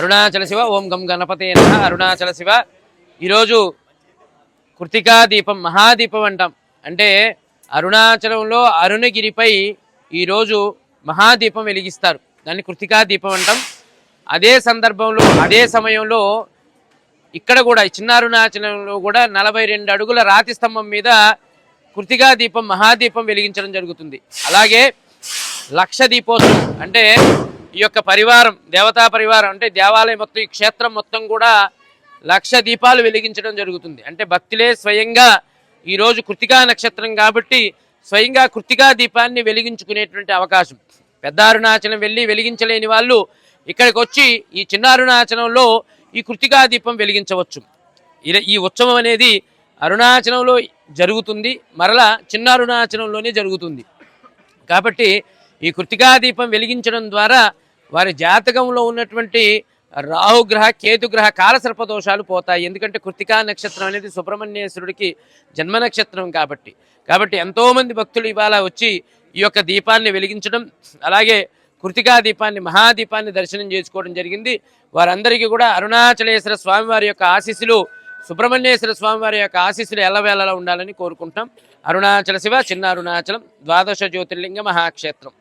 అరుణాచల శివ ఓం గం గణపతే నమః అరుణాచల శివ. ఈరోజు కృతికా దీపం మహాదీపం అంటాం. అంటే అరుణాచలంలో అరుణగిరిపై ఈరోజు మహాదీపం వెలిగిస్తారు. దాన్ని కృతికా దీపం అంటాం. అదే సందర్భంలో అదే సమయంలో ఇక్కడ కూడా చిన్న అరుణాచలంలో కూడా నలభై రెండు అడుగుల రాతి స్తంభం మీద కృతికా దీపం మహాదీపం వెలిగించడం జరుగుతుంది. అలాగే లక్ష దీపోత్సవం అంటే ఈ యొక్క పరివారం దేవతా పరివారం అంటే దేవాలయం మొత్తం ఈ క్షేత్రం మొత్తం కూడా లక్ష దీపాలు వెలిగించడం జరుగుతుంది. అంటే భక్తులే స్వయంగా ఈరోజు కృతికా నక్షత్రం కాబట్టి స్వయంగా కృతికా దీపాన్ని వెలిగించుకునేటువంటి అవకాశం. పెద్ద అరుణాచలం వెళ్ళి వెలిగించలేని వాళ్ళు ఇక్కడికి వచ్చి ఈ చిన్న అరుణాచలంలో ఈ కృతికా దీపం వెలిగించవచ్చు. ఈ ఉత్సవం అనేది అరుణాచలంలో జరుగుతుంది మరలా చిన్న అరుణాచలంలోనే జరుగుతుంది. కాబట్టి ఈ కృతికా దీపం వెలిగించడం ద్వారా వారి జాతకంలో ఉన్నటువంటి రాహుగ్రహ కేతుగ్రహ కాలసర్ప దోషాలు పోతాయి. ఎందుకంటే కృతికా నక్షత్రం అనేది సుబ్రహ్మణ్యేశ్వరుడికి జన్మ నక్షత్రం కాబట్టి. కాబట్టి ఎంతోమంది భక్తులు ఇవాళ వచ్చి ఈ యొక్క దీపాన్ని వెలిగించడం అలాగే కృతికా దీపాన్ని మహాదీపాన్ని దర్శనం చేసుకోవడం జరిగింది. వారందరికీ కూడా అరుణాచలేశ్వర స్వామివారి యొక్క ఆశీస్సులు సుబ్రహ్మణ్యేశ్వర స్వామివారి యొక్క ఆశీస్సులు ఎల్లవేళలా ఉండాలని కోరుకుంటాం అరుణాచల శివ చిన్న అరుణాచలం ద్వాదశ జ్యోతిర్లింగ మహాక్షేత్రం.